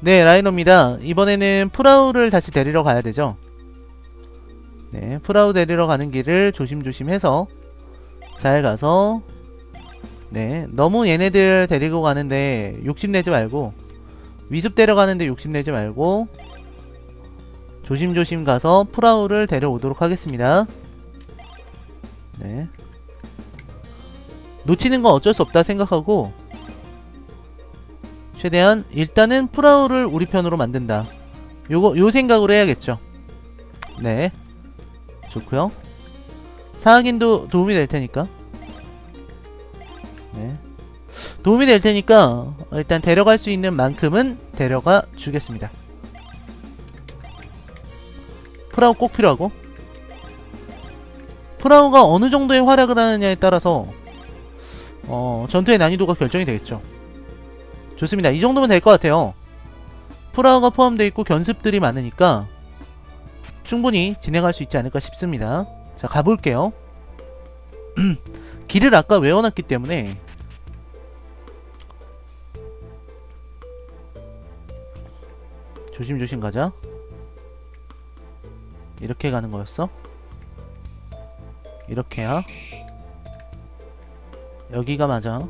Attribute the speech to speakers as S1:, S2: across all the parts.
S1: 네 라이노입니다. 이번에는 프라우를 다시 데리러 가야 되죠? 네 프라우 데리러 가는 길을 조심조심 해서 잘 가서 네 너무 얘네들 데리고 가는데 욕심내지 말고 위습 데려가는데 욕심내지 말고 조심조심 가서 프라우를 데려오도록 하겠습니다. 네. 놓치는 건 어쩔 수 없다 생각하고 최대한 일단은 프라우를 우리 편으로 만든다. 요거 요 생각으로 해야겠죠. 네. 좋고요. 사학인도 도움이 될 테니까. 네. 도움이 될 테니까 일단 데려갈 수 있는 만큼은 데려가 주겠습니다. 프라우 꼭 필요하고. 프라우가 어느 정도의 활약을 하느냐에 따라서 어, 전투의 난이도가 결정이 되겠죠. 좋습니다. 이 정도면 될 것 같아요. 프라우가 포함되어 있고 견습들이 많으니까 충분히 진행할 수 있지 않을까 싶습니다. 자, 가볼게요. 길을 아까 외워놨기 때문에 조심조심 가자. 이렇게 가는 거였어? 이렇게야? 여기가 맞아.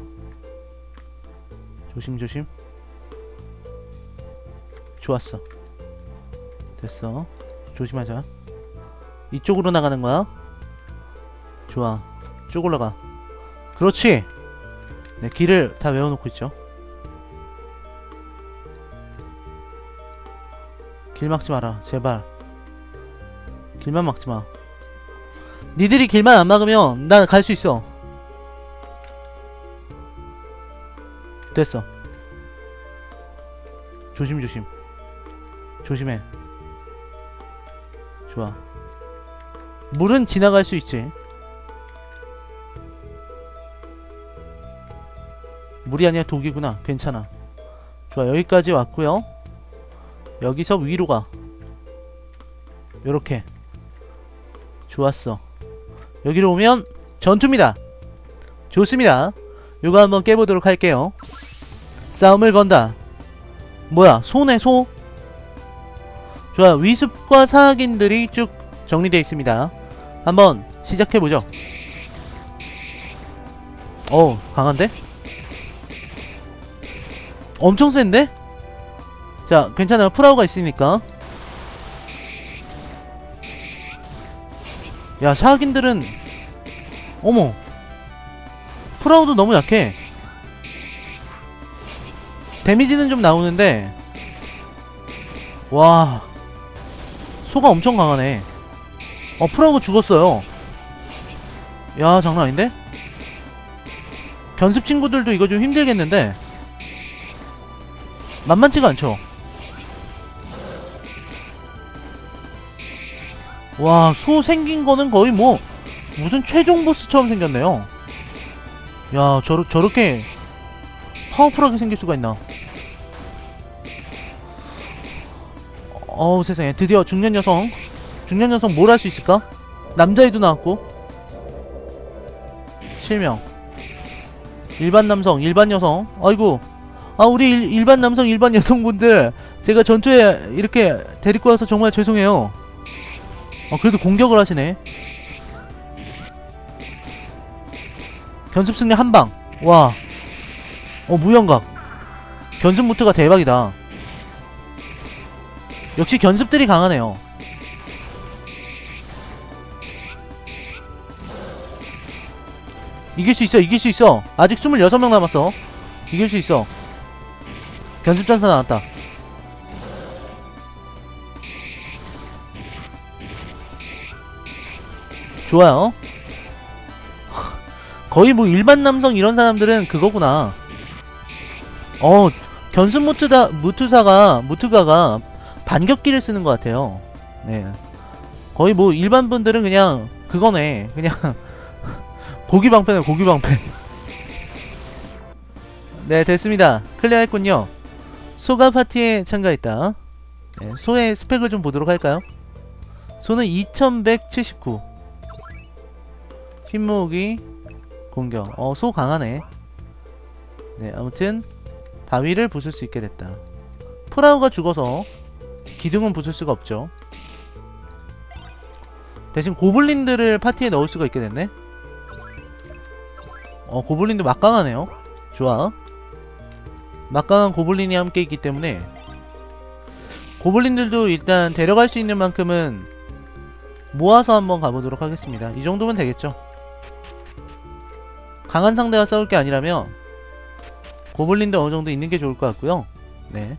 S1: 조심조심. 좋았어. 됐어. 조심하자. 이쪽으로 나가는 거야. 좋아. 쭉 올라가. 그렇지! 네, 길을 다 외워놓고 있죠. 길 막지 마라. 제발. 길만 막지 마. 니들이 길만 안 막으면 난 갈 수 있어. 됐어. 조심조심. 조심해. 좋아. 물은 지나갈 수 있지. 물이 아니라 독이구나. 괜찮아. 좋아. 여기까지 왔고요. 여기서 위로 가. 요렇게. 좋았어. 여기로 오면 전투입니다. 좋습니다. 요거 한번 깨보도록 할게요. 싸움을 건다. 뭐야 소네 소? 좋아 위습과 사악인들이 쭉 정리되어 있습니다. 한번 시작해보죠. 어 강한데? 엄청 센데? 자 괜찮아요 프라우가 있으니까 야 사악인들은 어머 프라우도 너무 약해 데미지는 좀 나오는데 와 소가 엄청 강하네. 어 프라우가 죽었어요. 야 장난 아닌데? 견습 친구들도 이거 좀 힘들겠는데? 만만치가 않죠? 와 소 생긴 거는 거의 뭐 무슨 최종 보스처럼 생겼네요. 야 저러, 저렇게 파워풀하게 생길 수가 있나? 어우 세상에. 드디어 중년 여성. 중년 여성 뭘 할 수 있을까? 남자애도 나왔고. 실명. 일반 남성 일반 여성. 아이고. 아 우리 일, 일반 남성 일반 여성분들. 제가 전투에 이렇게 데리고 와서 정말 죄송해요. 어 그래도 공격을 하시네. 견습 승리 한방. 와 어 무영각. 견습 무트가 대박이다. 역시 견습들이 강하네요. 이길 수 있어 이길 수 있어. 아직 26명 남았어. 이길 수 있어. 견습전사 나왔다. 좋아요. 거의 뭐 일반 남성 이런 사람들은 그거구나 어 견습 무트다 무트사가 무트가가 반격기를 쓰는 것 같아요. 네. 거의 뭐 일반 분들은 그냥 그거네. 그냥 고기 방패네 고기 방패. 네 됐습니다. 클리어했군요. 소가 파티에 참가했다. 네, 소의 스펙을 좀 보도록 할까요? 소는 2179 흰모으기 공격. 어 소 강하네. 네 아무튼 바위를 부술 수 있게 됐다. 프라우가 죽어서 기둥은 부술 수가 없죠. 대신 고블린들을 파티에 넣을 수가 있게 됐네. 어 고블린도 막강하네요. 좋아. 막강한 고블린이 함께 있기 때문에 고블린들도 일단 데려갈 수 있는 만큼은 모아서 한번 가보도록 하겠습니다. 이 정도면 되겠죠. 강한 상대와 싸울 게 아니라면 고블린도 어느 정도 있는 게 좋을 것 같고요. 네.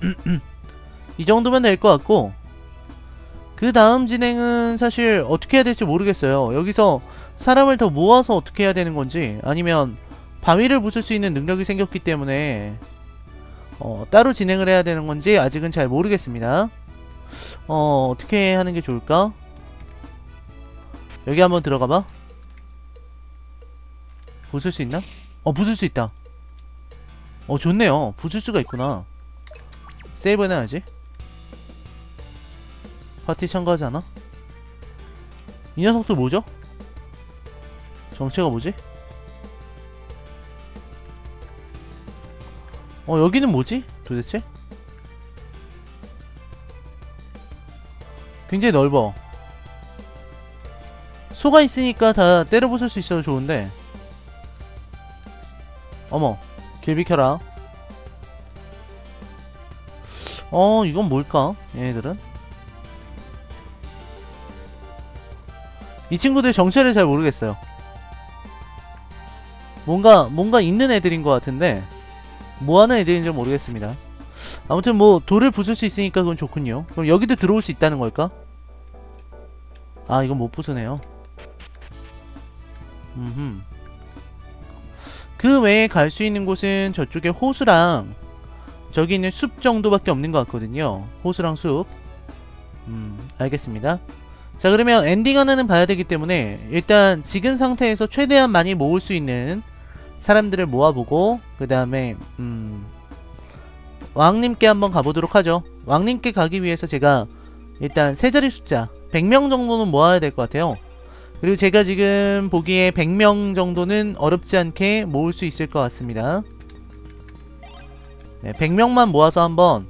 S1: 이 정도면 될 것 같고 그 다음 진행은 사실 어떻게 해야 될지 모르겠어요. 여기서 사람을 더 모아서 어떻게 해야 되는 건지 아니면 바위를 부술 수 있는 능력이 생겼기 때문에 어, 따로 진행을 해야 되는 건지 아직은 잘 모르겠습니다. 어 어떻게 하는 게 좋을까? 여기 한번 들어가봐. 부술 수 있나? 어 부술 수 있다 어 좋네요 부술 수가 있구나 세이브 해놔야지 파티 참가하지 않아? 이 녀석들 뭐죠? 정체가 뭐지? 어 여기는 뭐지? 도대체? 굉장히 넓어 소가 있으니까 다 때려 부술 수 있어서 좋은데 어머 길 비켜라. 어 이건 뭘까? 얘네들은? 이 친구들 정체를 잘 모르겠어요. 뭔가 뭔가 있는 애들인 것 같은데 뭐하는 애들인지 모르겠습니다. 아무튼 뭐 돌을 부술 수 있으니까 그건 좋군요. 그럼 여기도 들어올 수 있다는 걸까? 아 이건 못 부수네요. 음흠 그 외에 갈 수 있는 곳은 저쪽에 호수랑 저기 있는 숲 정도밖에 없는 것 같거든요. 호수랑 숲. 음, 알겠습니다. 자 그러면 엔딩 하나는 봐야 되기 때문에 일단 지금 상태에서 최대한 많이 모을 수 있는 사람들을 모아보고 그 다음에 음, 왕님께 한번 가보도록 하죠. 왕님께 가기 위해서 제가 일단 세 자리 숫자 100명 정도는 모아야 될 것 같아요 그리고 제가 지금 보기에 100명 정도는 어렵지 않게 모을 수 있을 것 같습니다. 네, 100명만 모아서 한번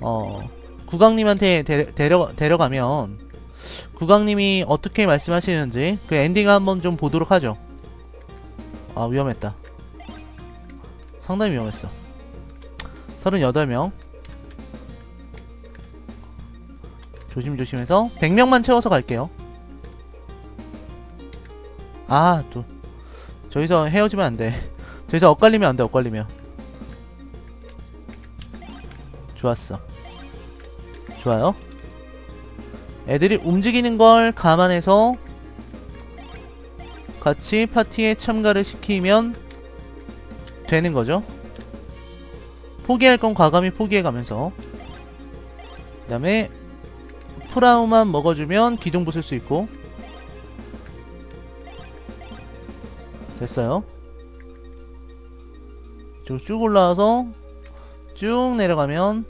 S1: 어, 국왕님한테 데려, 데려, 데려가면 국왕님이 어떻게 말씀하시는지 그 엔딩 한번 좀 보도록 하죠. 아 위험했다. 상당히 위험했어. 38명. 조심조심해서 100명만 채워서 갈게요 아 또. 저기서 헤어지면 안돼. 저기서 엇갈리면 안돼 엇갈리면. 좋았어. 좋아요. 애들이 움직이는 걸 감안해서 같이 파티에 참가를 시키면 되는 거죠. 포기할 건 과감히 포기해가면서. 그 다음에 프라우만 먹어주면 기둥 부술 수 있고 됐어요. 쭉, 쭉 올라와서 쭉 내려가면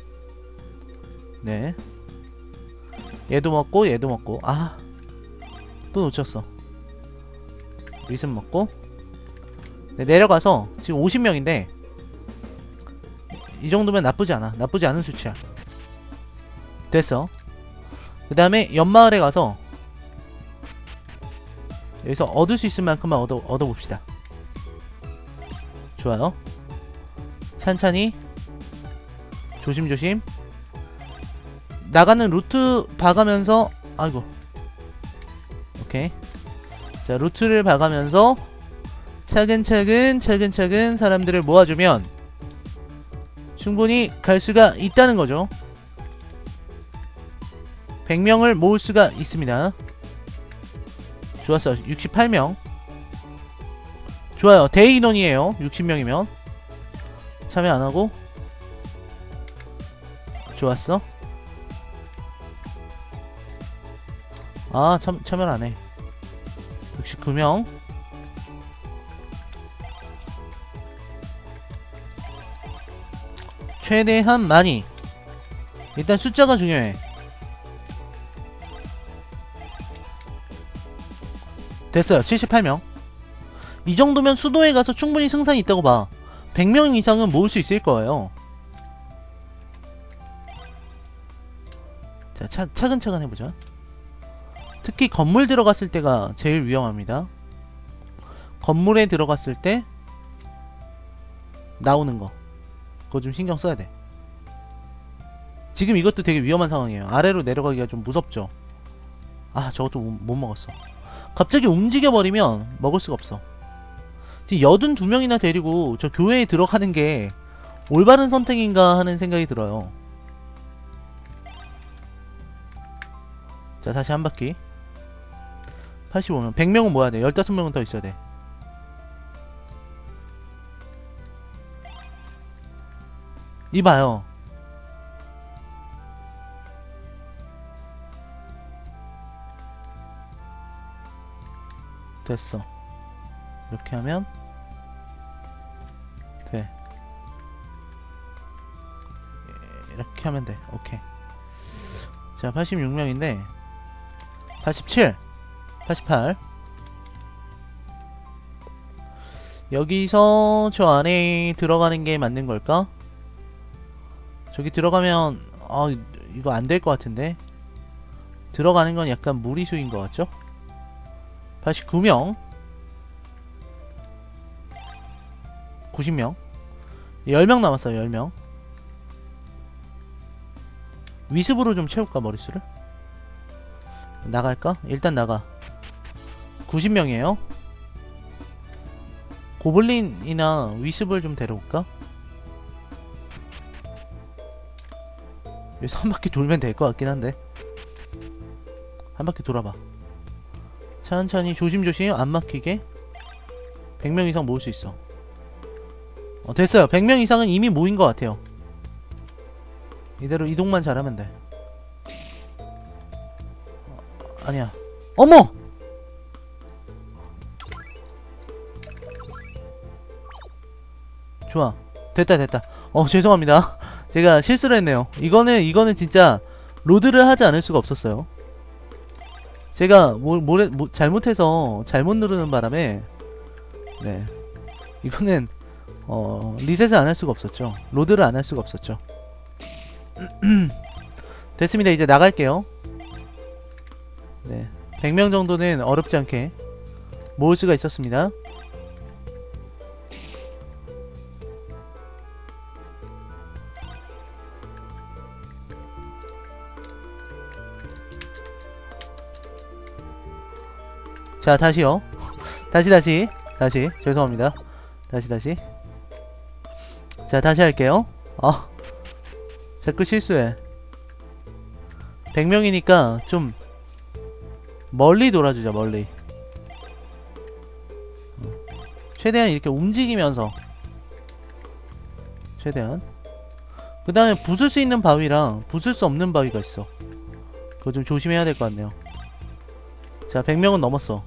S1: 네. 얘도 먹고 얘도 먹고. 아 또 놓쳤어. 리슨 먹고. 네, 내려가서 지금 50명인데 이 정도면 나쁘지 않아. 나쁘지 않은 수치야. 됐어. 그 다음에 연마을에 가서 여기서 얻을 수 있을 만큼만 얻어, 얻어봅시다. 좋아요. 찬찬히. 조심조심. 나가는 루트 봐가면서 아이고. 오케이. 자 루트를 봐가면서 차근차근 차근차근 사람들을 모아주면 충분히 갈 수가 있다는 거죠. 100명을 모을 수가 있습니다 좋았어 68명. 좋아요. 대의 인원이에요. 60명이면. 참여 안하고. 좋았어. 아 참, 참여 안해. 69명. 최대한 많이. 일단 숫자가 중요해 됐어요 78명 이 정도면 수도에 가서 충분히 승산이 있다고 봐 100명 이상은 모을 수 있을 거예요. 자, 차, 차근차근 해보자. 특히 건물 들어갔을 때가 제일 위험합니다. 건물에 들어갔을 때 나오는 거. 그거 좀 신경 써야 돼. 지금 이것도 되게 위험한 상황이에요. 아래로 내려가기가 좀 무섭죠. 아, 저것도 못, 못 먹었어. 갑자기 움직여버리면 먹을 수가 없어. 지금 여든 두 명이나 데리고 저 교회에 들어가는 게 올바른 선택인가 하는 생각이 들어요. 자, 다시 한 바퀴. 85명. 100명은 모아야 돼. 15명은 더 있어야 돼. 이봐요. 됐어. 이렇게 하면 돼. 이렇게 하면 돼. 오케이. 자, 86명인데 87, 88. 여기서 저 안에 들어가는 게 맞는 걸까? 저기 들어가면 아 이거 안 될 것 같은데 들어가는 건 약간 무리수인 것 같죠? 89명. 90명. 10명 남았어요 10명. 위습으로 좀 채울까 머릿수를? 나갈까? 일단 나가. 90명이에요. 고블린이나 위습을 좀 데려올까? 여기서 한 바퀴 돌면 될 것 같긴 한데. 한 바퀴 돌아봐 천천히 조심조심 안 막히게. 100명 이상 모을 수 있어. 어 됐어요. 100명 이상은 이미 모인 것 같아요. 이대로 이동만 잘하면 돼. 어, 아니야. 어머! 좋아. 됐다 됐다. 어 죄송합니다. 제가 실수를 했네요. 이거는 이거는 진짜 로드를 하지 않을 수가 없었어요 제가 뭘, 뭘, 뭐, 잘못해서 잘못 누르는 바람에 네. 이거는 어 리셋을 안 할 수가 없었죠. 로드를 안 할 수가 없었죠. 됐습니다. 이제 나갈게요. 네. 100명 정도는 어렵지 않게 모을 수가 있었습니다 자 다시요. 다시 다시. 다시. 죄송합니다. 다시 다시. 자 다시 할게요. 아 자꾸 실수해. 100명이니까 좀 멀리 돌아주자 멀리. 어. 최대한 이렇게 움직이면서. 최대한. 그 다음에 부술 수 있는 바위랑 부술 수 없는 바위가 있어. 그거 좀 조심해야 될 것 같네요. 자 100명은 넘었어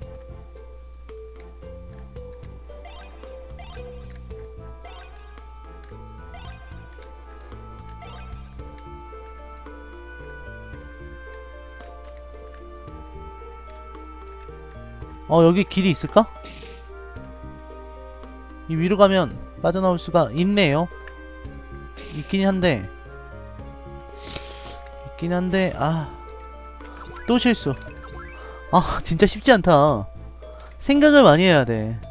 S1: 어 여기 길이 있을까? 이 위로 가면 빠져나올 수가 있네요. 있긴 한데. 있긴 한데 아 또 실수. 아 진짜 쉽지 않다. 생각을 많이 해야 돼.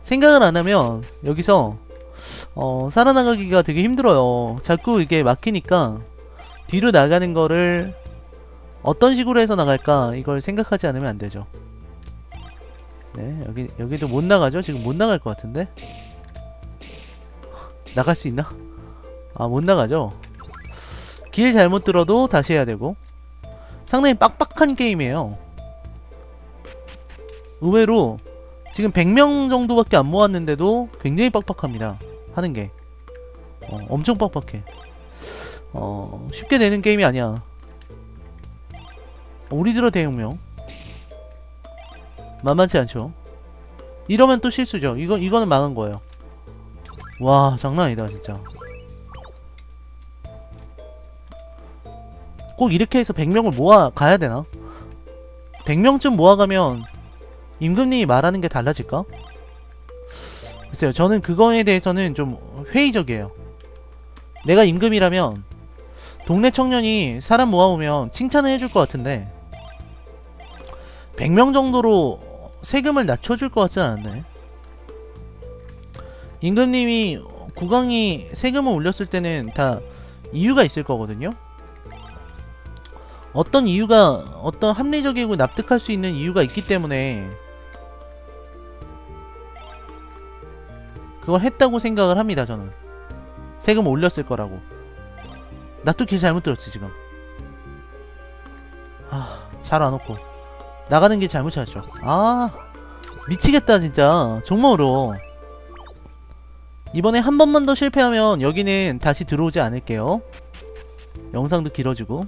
S1: 생각을 안 하면 여기서 어 살아나가기가 되게 힘들어요. 자꾸 이게 막히니까 뒤로 나가는 거를 어떤 식으로 해서 나갈까 이걸 생각하지 않으면 안 되죠 네 여기 여기도 못 나가죠? 지금 못 나갈 것 같은데? 나갈 수 있나? 아 못 나가죠? 길 잘못 들어도 다시 해야 되고. 상당히 빡빡한 게임이에요. 의외로 지금 100명 정도밖에 안 모았는데도 굉장히 빡빡합니다. 하는 게. 어, 엄청 빡빡해. 어 쉽게 되는 게임이 아니야. 우리 들어 대용명 만만치 않죠. 이러면 또 실수죠. 이거, 이거는 망한 거예요. 와 장난 아니다 진짜. 꼭 이렇게 해서 100명을 모아 가야 되나? 100명쯤 모아가면 임금님이 말하는 게 달라질까? 글쎄요 저는 그거에 대해서는 좀 회의적이에요. 내가 임금이라면 동네 청년이 사람 모아오면 칭찬을 해줄 것 같은데 100명 정도로 세금을 낮춰줄 것 같진 않은데. 임금님이 국왕이 세금을 올렸을 때는 다 이유가 있을 거거든요. 어떤 이유가 어떤 합리적이고 납득할 수 있는 이유가 있기 때문에 그걸 했다고 생각을 합니다 저는. 세금 올렸을 거라고. 나 또 길 잘못 들었지 지금. 아 잘 안놓고 나가는 길 잘못 찾았죠. 아 미치겠다 진짜. 정말 어려워. 이번에 한 번만 더 실패하면 여기는 다시 들어오지 않을게요. 영상도 길어지고.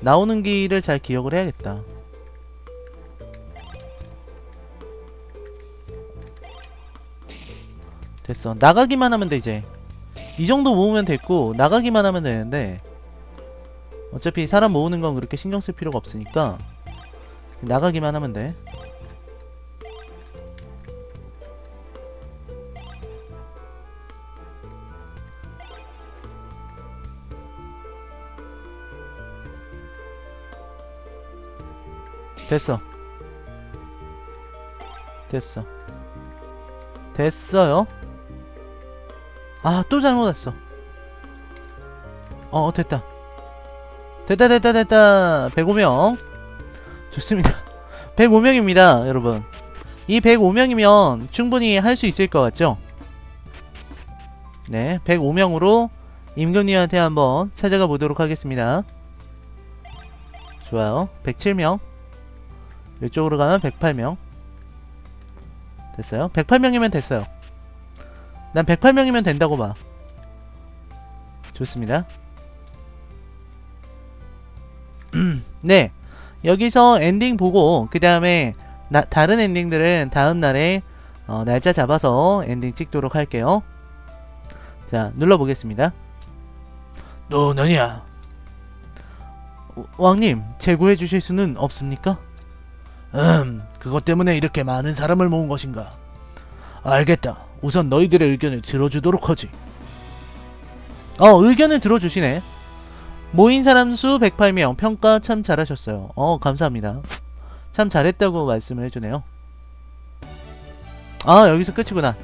S1: 나오는 길을 잘 기억을 해야겠다. 됐어. 나가기만 하면 돼 이제. 이 정도 모으면 됐고 나가기만 하면 되는데. 어차피 사람 모으는 건 그렇게 신경 쓸 필요가 없으니까 나가기만 하면 돼. 됐어. 됐어. 됐어요? 아 또 잘못했어. 어 됐다. 됐다 됐다 됐다. 105명 좋습니다. 105명입니다 여러분. 이 105명이면 충분히 할 수 있을 것 같죠? 네 105명으로 임금님한테 한번 찾아가 보도록 하겠습니다. 좋아요. 107명. 이쪽으로 가면 108명. 됐어요? 108명이면 됐어요. 난 108명이면 된다고 봐. 좋습니다. 네 여기서 엔딩 보고 그 다음에 다른 엔딩들은 다음날에 어, 날짜 잡아서 엔딩 찍도록 할게요 자 눌러보겠습니다 너 너냐 왕님 제고해 주실 수는 없습니까? 음, 그것 때문에 이렇게 많은 사람을 모은 것인가? 알겠다. 우선 너희들의 의견을 들어주도록 하지. 어, 의견을 들어주시네. 모인 사람 수 108명. 평가 참 잘하셨어요. 어, 감사합니다. 참 잘했다고 말씀을 해주네요. 아, 여기서 끝이구나.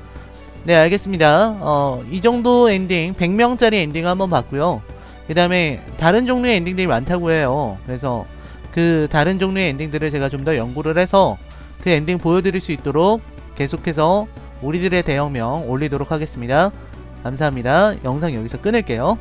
S1: 네, 알겠습니다. 어, 이 정도 엔딩, 100명짜리 엔딩 한번 봤고요. 그 다음에 다른 종류의 엔딩들이 많다고 해요. 그래서 그 다른 종류의 엔딩들을 제가 좀 더 연구를 해서 그 엔딩 보여드릴 수 있도록 계속해서 우리들의 대형명 올리도록 하겠습니다. 감사합니다. 영상 여기서 끊을게요.